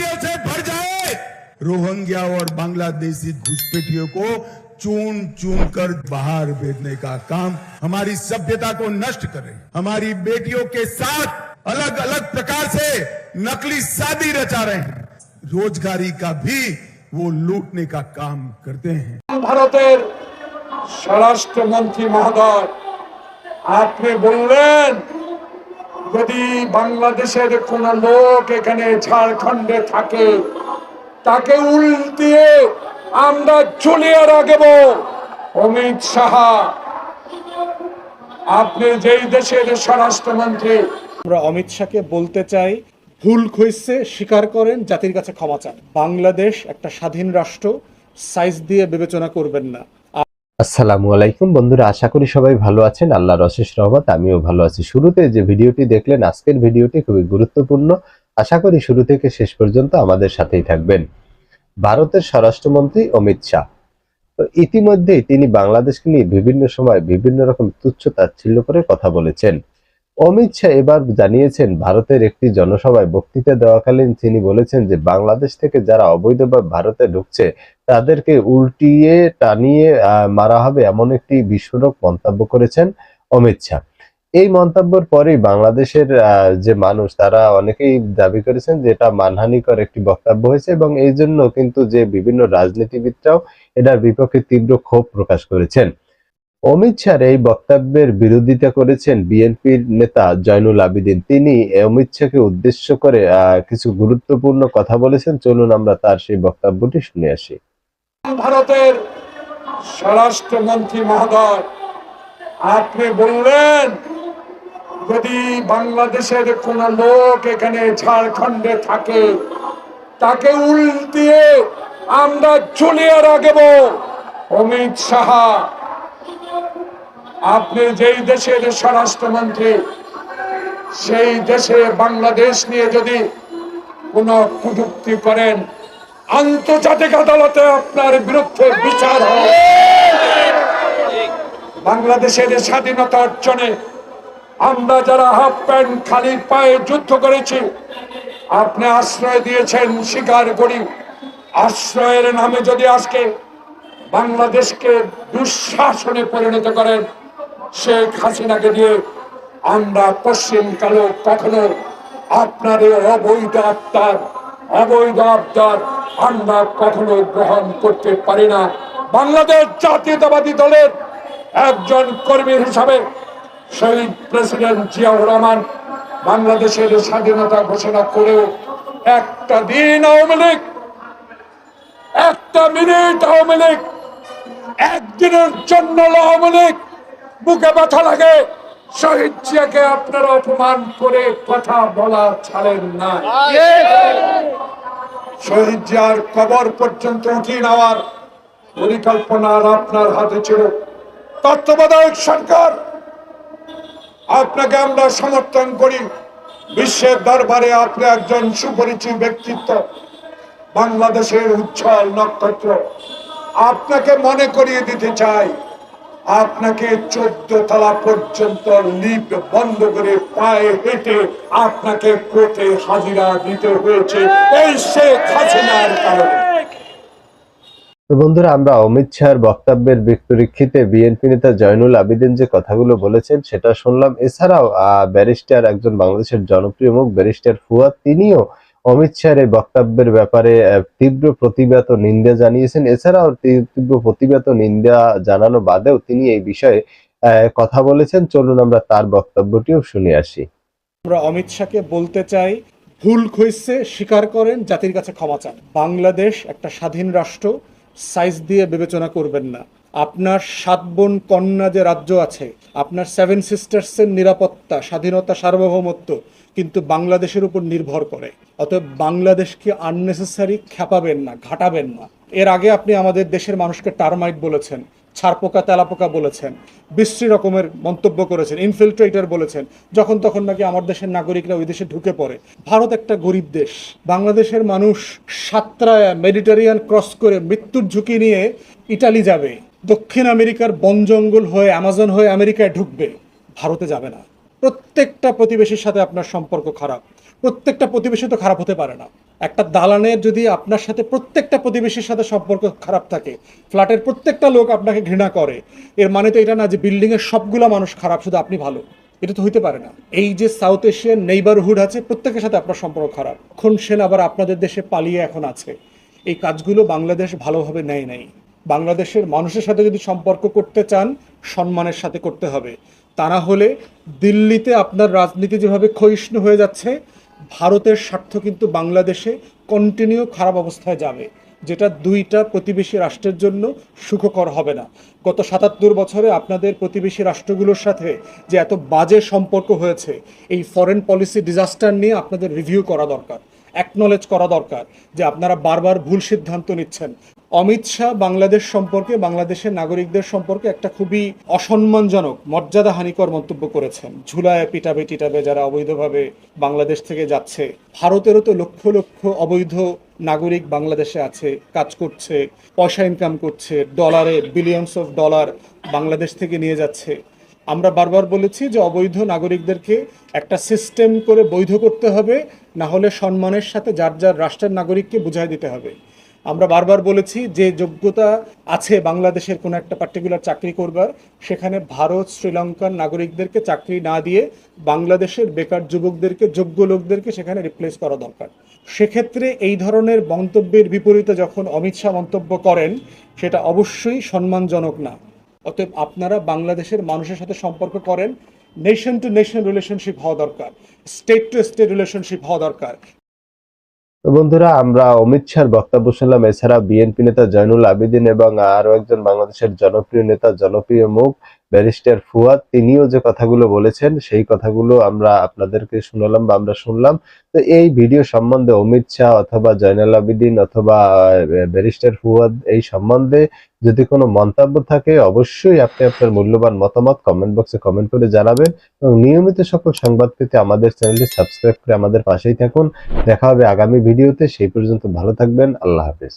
घुसपैठियों से भर जाए रोहिंग्या और बांग्लादेशी घुसपैठियों को चून चून कर बाहर भेजने का काम हमारी सभ्यता को नष्ट कर रहे हैं हमारी बेटियों के साथ अलग अलग प्रकार से नकली शादी रचा रहे हैं रोजगारी का भी वो लूटने का काम करते हैं ভারতের স্বরাষ্ট্রমন্ত্রী মহোদয় আপনি বললেন যদি বাংলাদেশের কোন লোক এখানে ঝাড়খণ্ডে থাকে, তাকে উল্টিয়ে আমরা ঝুলিয়ে রাখব। অমিত সাহা আপনি যেই দেশের স্বরাষ্ট্রমন্ত্রী। আমরা অমিত শাহকে বলতে চাই, ভুল হয়েছে স্বীকার করেন, জাতির কাছে ক্ষমা চান। বাংলাদেশ একটা স্বাধীন রাষ্ট্র, সাইজ দিয়ে বিবেচনা করবেন না। আসসালামু আলাইকুম বন্ধুরা, আশা করি সবাই ভালো আছেন। আল্লাহর অশেষ রহমত, আমিও ভালো আছি। শুরুতে যে ভিডিওটি দেখলেন, আজকের ভিডিওটি খুবই গুরুত্বপূর্ণ। আশা করি শুরু থেকে শেষ পর্যন্ত আমাদের সাথেই থাকবেন। ভারতের স্বরাষ্ট্রমন্ত্রী অমিত শাহ। তো ইতিমধ্যেই তিনি বাংলাদেশকে নিয়ে বিভিন্ন সময় বিভিন্ন রকম তুচ্ছ তাচ্ছিল্য করে কথা বলেছেন। অমিত শাহ এবার জানিয়েছেন, ভারতের একটি জনসভায় বক্তৃতা দেওয়াকালীন তিনি বলেছেন যে, বাংলাদেশ থেকে যারা অবৈধভাবে ভারতে ঢুকছে, তাদেরকে উল্টিয়ে টানিয়ে মারা হবে এমন একটি বিস্ফোরক মন্তব্য করেছেন অমিত শাহ। এই মন্তব্যের পরেই বাংলাদেশের যে মানুষ, তারা অনেকেই দাবি করেছেন যে, এটা মানহানিকর একটি বক্তব্য হয়েছে এবং এই জন্য কিন্তু যে বিভিন্ন রাজনীতিবিদরাও এটার বিপক্ষে তীব্র ক্ষোভ প্রকাশ করেছেন। অমিত শাহর এই বক্তব্যের বিরোধিতা করেছেন বিএনপির নেতা জয়নুল আবেদিন। তিনি অমিত শাহকে উদ্দেশ্য করে কিছু গুরুত্বপূর্ণ কথা বলেছেন। চলুন আমরা তার সেই বক্তব্যটি শুনে আসি। ভারতের স্বরাষ্ট্রমন্ত্রী মহোদয়, আপনি বললেন, যদি বাংলাদেশের কোন লোক এখানে ঝাড়খণ্ডে থাকে, তাকে উল্টিয়ে আমরা ঝুলিয়ে রাখব। অমিত সাহা আপনি যেই দেশের স্বরাষ্ট্রমন্ত্রী, সেই দেশে বাংলাদেশ নিয়ে যদি কোন কটূক্তি করেন, আন্তর্জাতিক আদালতে আপনার বিরুদ্ধে বিচার হবে। বাংলাদেশের স্বাধীনতা অর্জনে আমরা যারা হাফ প্যান্ট, খালি পায়ে যুদ্ধ করেছি, আপনি আশ্রয় দিয়েছেন স্বীকার করি। আশ্রয়ের নামে যদি আজকে বাংলাদেশকে দুঃশাসনে পরিণত করেন শেখ হাসিনাকে দিয়ে আমরা পশ্চিমকালে কখনো আপনাদের অবৈধ আত্মার অবৈধ আবদার আমরা কখনো গ্রহণ করতে পারি না। বাংলাদেশ জাতীয়তাবাদী দলের একজন কর্মী হিসাবে শহীদ প্রেসিডেন্ট জিয়াউর রহমান বাংলাদেশের স্বাধীনতা ঘোষণা করেও একটা দিন আওয়ামী লীগ, একটা মিনিট আওয়ামী লীগ, একদিনের জন্য আওয়ামী লীগ বুকে ব্যথা লাগে। শহীদ জিয়াকে আপনারা অপমান করে কথা বলা ছাড়েন না। শহীদ জিয়ার কবর পর্যন্ত উঠিয়ে নেওয়ার পরিকল্পনা আপনার হাতে ছিল। তত্ত্বাবধায়ক সরকার, আপনাকে আমরা সমর্থন করি। বিশ্বের দরবারে আপনি একজন সুপরিচিত ব্যক্তিত্ব। বাংলাদেশের উজ্জ্বল নক্ষত্র। আপনাকে মনে করিয়ে দিতে চাই। আপনাকে চোদ্দ তলা পর্যন্ত লিপ বন্ধ করে পায়ে হেঁটে আপনাকে কোর্টে হাজিরা দিতে হয়েছে এই শেখ হাসিনার কারণে। তো বন্ধুরা, আমরা অমিত শাহর বক্তব্যের পরিপ্রেক্ষিতে বিএনপি নেতা জয়নুল আবেদিন যে কথাগুলো বলেছেন সেটা শুনলাম। এছাড়াও ব্যারিস্টার, একজন বাংলাদেশের জনপ্রিয় মুখ ব্যারিস্টার ফুয়াদ, তিনিও অমিত শাহর এই বক্তব্যের ব্যাপারে তীব্র প্রতিবাদ ও নিন্দা জানিয়েছেন। এছাড়াও তীব্র প্রতিবাদ ও নিন্দা জানানো বাদেও তিনি এই বিষয়ে কথা বলেছেন। চলুন আমরা তার বক্তব্যটিও শুনে আসি। আমরা অমিত শাহকে বলতে চাই, ভুল হয়েছে স্বীকার করেন, জাতির কাছে ক্ষমা চান। বাংলাদেশ একটা স্বাধীন রাষ্ট্র, সাইজ দিয়ে বিবেচনা করবেন না। আপনার সাত বোন কন্যা যে রাজ্য আছে, আপনার সেভেন সিস্টার্সের নিরাপত্তা, স্বাধীনতা, সার্বভৌমত্ব কিন্তু বাংলাদেশের উপর নির্ভর করে। অতএব বাংলাদেশকে আননেসেসারি খেপাবেন না, ঘাটাবেন না। এর আগে আপনি আমাদের দেশের মানুষকে টার্মাইট বলেছেন ছারপোকা তেলাপোকা বলেছেন, বিশ্রী রকমের মন্তব্য করেছেন ইনফিল্ট্রেটর বলেছেন, যখন তখন নাকি আমার দেশের নাগরিকরা ওই দেশে ঢুকে পড়ে। ভারত একটা গরিব দেশ। বাংলাদেশের মানুষ সাতরায় মেডিটেরিয়ান ক্রস করে মৃত্যুর ঝুঁকি নিয়ে ইটালি যাবে। দক্ষিণ আমেরিকার বন জঙ্গল হয়ে অ্যামাজন হয়ে আমেরিকায় ঢুকবে, ভারতে যাবে না। প্রত্যেকটা প্রতিবেশীর সাথে আপনার সম্পর্ক খারাপ। প্রত্যেকটা প্রতিবেশী তো খারাপ হতে পারে না। একটা দালানের যদি আপনার সাথে প্রত্যেকটা প্রতিবেশীর সাথে সম্পর্ক খারাপ থাকে, ফ্ল্যাটের প্রত্যেকটা লোক আপনাকে ঘৃণা করে। এর মানে তো এটা না যে বিল্ডিংয়ের সবগুলা মানুষ খারাপ, শুধু আপনি ভালো। এটা তো হইতে পারে না। এই যে সাউথ এশিয়ান নেইবারহুড আছে, প্রত্যেকের সাথে আপনার সম্পর্ক খারাপ। এখন সেন আবার আপনাদের দেশে পালিয়ে এখন আছে। এই কাজগুলো বাংলাদেশ ভালোভাবে নেয় নাই। বাংলাদেশের মানুষের সাথে যদি সম্পর্ক করতে চান, সম্মানের সাথে করতে হবে। তা না হলে দিল্লিতে আপনার রাজনীতি যেভাবে ক্ষয়িষ্ণু হয়ে যাচ্ছে, ভারতের স্বার্থ কিন্তু বাংলাদেশে কন্টিনিউ খারাপ অবস্থায় যাবে, যেটা দুইটা প্রতিবেশী রাষ্ট্রের জন্য সুখকর হবে না। গত সাতাত্তর বছরে আপনাদের প্রতিবেশী রাষ্ট্রগুলোর সাথে যে এত বাজে সম্পর্ক হয়েছে, এই ফরেন পলিসি ডিজাস্টার নিয়ে আপনাদের রিভিউ করা দরকার। অ্যাকনলেজ করা দরকার যে আপনারা বারবার ভুল সিদ্ধান্ত নিচ্ছেন। অমিত শাহ বাংলাদেশ সম্পর্কে, বাংলাদেশের নাগরিকদের সম্পর্কে একটা খুবই অসম্মানজনক মর্যাদা হানিকর মন্তব্য করেছেন। ঝুলায় পিটাবে টিটাবে যারা অবৈধভাবে বাংলাদেশ থেকে যাচ্ছে। ভারতেরও তো লক্ষ লক্ষ অবৈধ নাগরিক বাংলাদেশে আছে, কাজ করছে, পয়সা ইনকাম করছে ডলারে বিলিয়নস অফ ডলার বাংলাদেশ থেকে নিয়ে যাচ্ছে। আমরা বারবার বলেছি যে অবৈধ নাগরিকদেরকে একটা সিস্টেম করে বৈধ করতে হবে, না হলে সম্মানের সাথে যার যার রাষ্ট্রের নাগরিককে বুঝাই দিতে হবে। আমরা বারবার বলেছি যে যোগ্যতা আছে বাংলাদেশের কোনো একটা পার্টিকুলার চাকরি করবার, সেখানে ভারত, শ্রীলঙ্কার নাগরিকদেরকে চাকরি না দিয়ে বাংলাদেশের বেকার যুবকদেরকে, যোগ্য লোকদেরকে সেখানে রিপ্লেস করা দরকার। সেক্ষেত্রে এই ধরনের মন্তব্যের বিপরীতে যখন অমিত শাহ মন্তব্য করেন, সেটা অবশ্যই সম্মানজনক না। অতএব আপনারা বাংলাদেশের মানুষের সাথে সম্পর্ক করেন। নেশন টু নেশন রিলেশনশিপ হওয়া দরকার। স্টেট টু স্টেট রিলেশনশিপ হওয়া দরকার। তো বন্ধুরা, আমরা অমিত শাহর বক্তব্য শুনলাম। এছাড়া বিএনপি নেতা জয়নুল আবেদিন এবং আরও একজন বাংলাদেশের জনপ্রিয় নেতা, জনপ্রিয় মুখ ব্যারিস্টার ফুয়াদ, তিনিও যে কথাগুলো বলেছেন, সেই কথাগুলো আমরা আপনাদেরকে শুনলাম বা আমরা শুনলাম। তো এই ভিডিও সম্বন্ধে অমিত শাহ অথবা জয়নাল আবিদিন অথবা ব্যারিস্টার ফুয়াদ এই সম্বন্ধে যদি কোনো মন্তব্য থাকে, অবশ্যই আপনি আপনার মূল্যবান মতামত কমেন্ট বক্সে কমেন্ট করে জানাবেন এবং নিয়মিত সকল সংবাদ পেতে আমাদের চ্যানেলটি সাবস্ক্রাইব করে আমাদের পাশেই থাকুন। দেখা হবে আগামী ভিডিওতে, সেই পর্যন্ত ভালো থাকবেন, আল্লাহ হাফেজ।